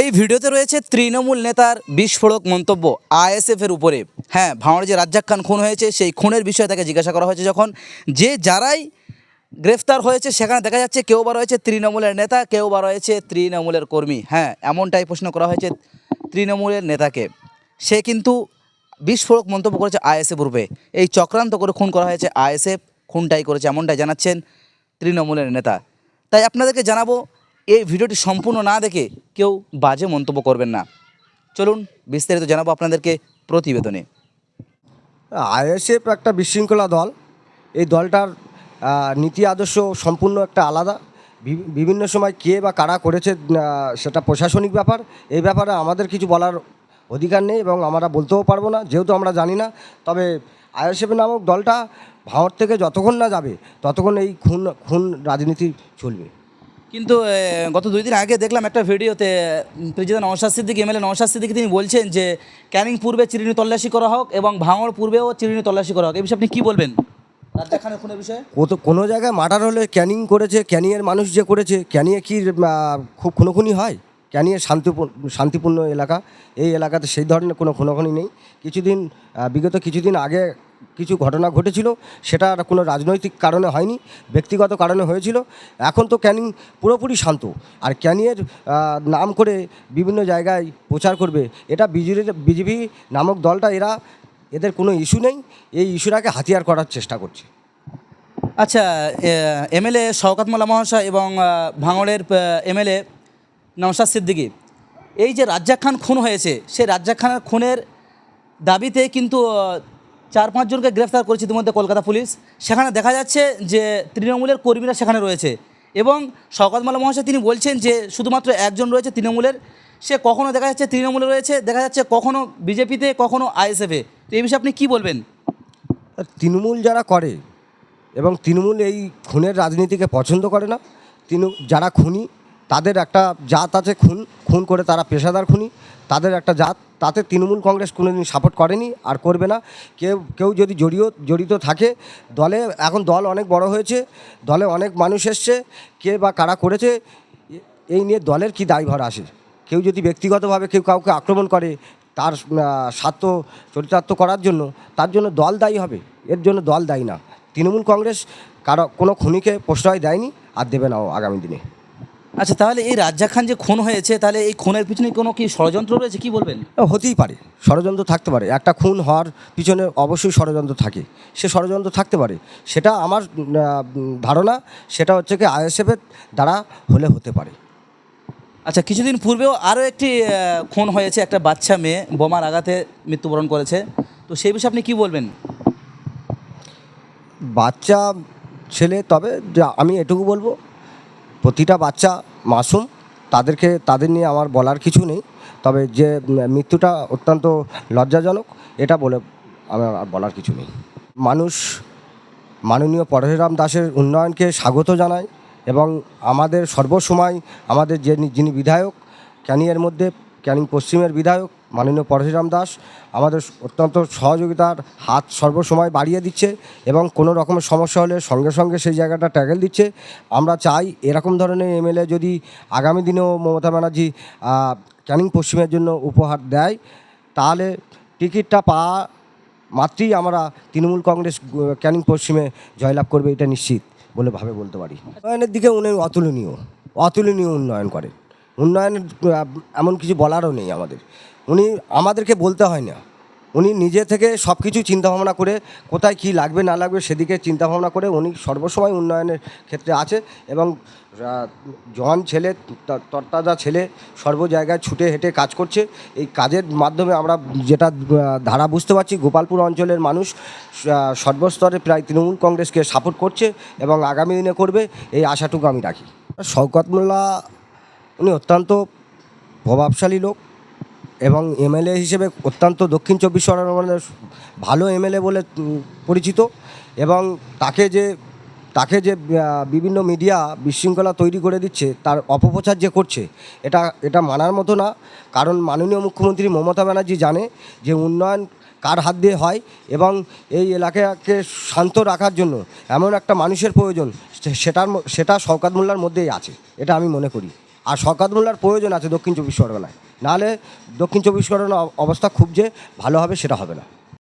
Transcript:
এই ভিডিওতে রয়েছে তৃণমূল নেতার বিস্ফোরক মন্তব্য আইএসএফ এর উপরে। হ্যাঁ ভাঙড়ে যে রাজ্জাক খান খুন হয়েছে, সেই খুনের বিষয়ে তাকে জিজ্ঞাসা করা হয়েছে যখন। যে যারাই গ্রেফতার হয়েছে, সেখানে দেখা যাচ্ছে কেউ বা রয়েছে তৃণমূলের নেতা, কেউ বা রয়েছে তৃণমূলের কর্মী। হ্যাঁ এমনটাই প্রশ্ন করা হয়েছে তৃণমূলের নেতাকে। সে কিন্তু বিস্ফোরক মন্তব্য করেছে আইএসএফ রূপে এই চক্রান্ত করে খুন করা হয়েছে আইএসএফ, খুনটাই করেছে, এমনটাই জানাচ্ছেন তৃণমূলের নেতা। তাই আপনাদেরকে জানাব এই ভিডিওটি সম্পূর্ণ না দেখে কেউ বাজে মন্তব্য করবেন না। চলুন বিস্তারিত জানাব আপনাদেরকে প্রতিবেদনে। আইএসএফ একটা বিশৃঙ্খলা দল। এই দলটার নীতি আদর্শ সম্পূর্ণ একটা আলাদা। বিভিন্ন সময় কে বা কারা করেছে সেটা প্রশাসনিক ব্যাপার। এই ব্যাপারে আমাদের কিছু বলার অধিকার নেই এবং আমরা বলতেও পারব না, যেহেতু আমরা জানি না। তবে আইএসএফ নামক দলটা ভাঁড় থেকে যতক্ষণ না যাবে, ততক্ষণ এই খুন খুন রাজনীতি চলবে। কিন্তু গত দুই দিন আগে দেখলাম একটা ভিডিওতে প্রেসিডেন্ট নওশাদ সিদ্দিক এমএলএ নওশাদ সিদ্দিক, তিনি বলছেন যে, ক্যানিং পূর্বে চিরুনি তল্লাশি করা হোক এবং ভাঙড় পূর্বেও চিরুনি তল্লাশি করা হোক। এই বিষয়ে আপনি কী বলবেন? খুনের বিষয়ে? কোনো জায়গায় মার্ডার হলে ক্যানিং করেছে, ক্যানিংয়ের মানুষ যে করেছে, ক্যানিংয়ে কি খুব খুনোখুনি হয়? ক্যানিংয়ের শান্তিপূর্ণ শান্তিপূর্ণ এলাকা, এই এলাকাতে সেই ধরনের কোনো খুনোখুনি নেই। কিছুদিন বিগত কিছুদিন আগে কিছু ঘটনা ঘটেছিল, সেটা কোনো রাজনৈতিক কারণে হয়নি, ব্যক্তিগত কারণে হয়েছিল। এখন তো ক্যানিং পুরোপুরি শান্ত, আর ক্যানিংয়ের নাম করে বিভিন্ন জায়গায় প্রচার করবে, এটা বিজেপি বিজেপি নামক দলটা, এরা, এদের কোনো ইস্যু নেই, এই ইস্যুটাকে হাতিয়ার করার চেষ্টা করছে। আচ্ছা এমএলএ শওকাত মোল্লা মহাশয় এবং ভাঙড়ের এমএলএ নওশাদ সিদ্দিকী, এই যে রাজ্জাক খান খুন হয়েছে, সেই রাজ্জাক খানের খুনের দাবিতে কিন্তু চার পাঁচজনকে গ্রেফতার করেছে ইতিমধ্যে কলকাতা পুলিশ। সেখানে দেখা যাচ্ছে যে তৃণমূলের কর্মীরা সেখানে রয়েছে। এবং শওকত মোল্লা মহাশয় তিনি বলছেন যে শুধুমাত্র একজন রয়েছে তৃণমূলের। সে কখনো দেখা যাচ্ছে তৃণমূলে রয়েছে, দেখা যাচ্ছে কখনো বিজেপিতে, কখনো আইএসএফে। তো এই বিষয়ে আপনি কী বলবেন? তৃণমূল যারা করে, এবং তৃণমূল এই খুনের রাজনীতিকে পছন্দ করে না, তৃণমূল যারা খুনি, তাদের একটা জাত আছে খুন খুন করে তারা পেশাদার খুনি। তাদের একটা জাত, তাতে তৃণমূল কংগ্রেস কোনোদিন সাপোর্ট করেনি, আর করবে না। কেউ কেউ যদি জড়িত জড়িত থাকে, দলে, এখন দল অনেক বড় হয়েছে, দলে অনেক মানুষ এসছে, কে বা কারা করেছে, এই নিয়ে দলের কি দায়ভার আসে কেউ যদি ব্যক্তিগতভাবে কেউ কাউকে আক্রমণ করে, তার স্বার্থ চরিতার্থ করার জন্য, তার জন্য দল দায়ী হবে, এর জন্য দল দায়ী না। তৃণমূল কংগ্রেস কারও, কোনো খুনিকে প্রশ্রয় দেয়নি, আর দেবে নাও আগামী দিনে। আচ্ছা তাহলে এই রাজ্জাক খান যে খুন হয়েছে তাহলে এই খুনের পিছনে কোনো কি ষড়যন্ত্র রয়েছে কি বলবেন? হতেই পারে ষড়যন্ত্র থাকতে পারে। একটা খুন হওয়ার পিছনে অবশ্যই ষড়যন্ত্র থাকে। সে ষড়যন্ত্র থাকতে পারে। সেটা আমার ধারণা সেটা হচ্ছে কি আইএসএফের দ্বারা হলে হতে পারে। আচ্ছা কিছুদিন পূর্বেও আরও একটি খুন হয়েছে একটা বাচ্চা মেয়ে বোমার আঘাতে মৃত্যুবরণ করেছে। তো সেই বিষয়ে আপনি কি বলবেন? বাচ্চা ছেলে তবে আমি এটুকু বলব প্রতিটা বাচ্চা মাসুম, তাদেরকে, তাদের নিয়ে আমার বলার কিছু নেই। তবে যে মৃত্যুটা অত্যন্ত লজ্জাজনক, এটা বলে আমার আর বলার কিছু নেই। মানুষ মাননীয় পরশুরাম দাসের উন্নয়নকে স্বাগত জানায় এবং আমাদের সর্বসময় আমাদের যে, যিনি বিধায়ক, ক্যানিয়ের মধ্যে ক্যানিং পশ্চিমের বিধায়ক মাননীয় পরশুরাম দাস আমাদের অত্যন্ত সহযোগিতার হাত সর্বসময় বাড়িয়ে দিচ্ছে এবং কোনো রকমের সমস্যা হলে সঙ্গে সঙ্গে সেই জায়গাটা ট্যাগেল দিচ্ছে। আমরা চাই এরকম ধরনের এমএলএ যদি আগামী দিনেও মমতা ব্যানার্জি ক্যানিং পশ্চিমের জন্য উপহার দেয়, তাহলে টিকিটটা পাওয়া মাত্রই আমরা তৃণমূল কংগ্রেস ক্যানিং পশ্চিমে জয়লাভ করবে এটা নিশ্চিত বলে ভাবে বলতে পারি। উন্নয়নের দিকে উনি অতুলনীয় অতুলনীয় উন্নয়ন করেন উন্নয়নের এমন কিছু বলারও নেই আমাদের। উনি আমাদেরকে বলতে হয় না। উনি নিজে থেকে সব কিছু চিন্তাভাবনা করে কোথায় কি লাগবে, না লাগবে সেদিকে চিন্তাভাবনা করে উনি সর্বসময় উন্নয়নের ক্ষেত্রে আছে এবং জন ছেলে তরতাজা ছেলে সর্ব জায়গায় ছুটে হেঁটে কাজ করছে। এই কাজের মাধ্যমে আমরা যেটা ধারা বুঝতে পারছি, গোপালপুর অঞ্চলের মানুষ সর্বস্তরে প্রায় তৃণমূল কংগ্রেসকে সাপোর্ট করছে এবং আগামী দিনে করবে, এই আশাটুকু আমি রাখি। শওকত মোল্লা উনি অত্যন্ত প্রভাবশালী লোক এবং এমএলএ হিসেবে অত্যন্ত দক্ষিণ চব্বিশ পরগনার ভালো এমএলএ বলে পরিচিত এবং তাকে যে তাকে যে বিভিন্ন মিডিয়া বিশৃঙ্খলা তৈরি করে দিচ্ছে, তার অপপ্রচার যে করছে, এটা এটা মানার মতো না। কারণ মাননীয় মুখ্যমন্ত্রী মমতা ব্যানার্জি জানে যে উন্নয়ন কার হাত দিয়ে হয় এবং এই এলাকাকে শান্ত রাখার জন্য এমন একটা মানুষের প্রয়োজন সেটার সেটা শওকাত মোল্লার মধ্যেই আছে, এটা আমি মনে করি। আর শকাত মোল্লার প্রয়োজন আছে দক্ষিণ চব্বিশ পরগনায়। নাহলে দক্ষিণ চব্বিশ পরগনার অবস্থা খুব যে ভালো হবে সেটা হবে না।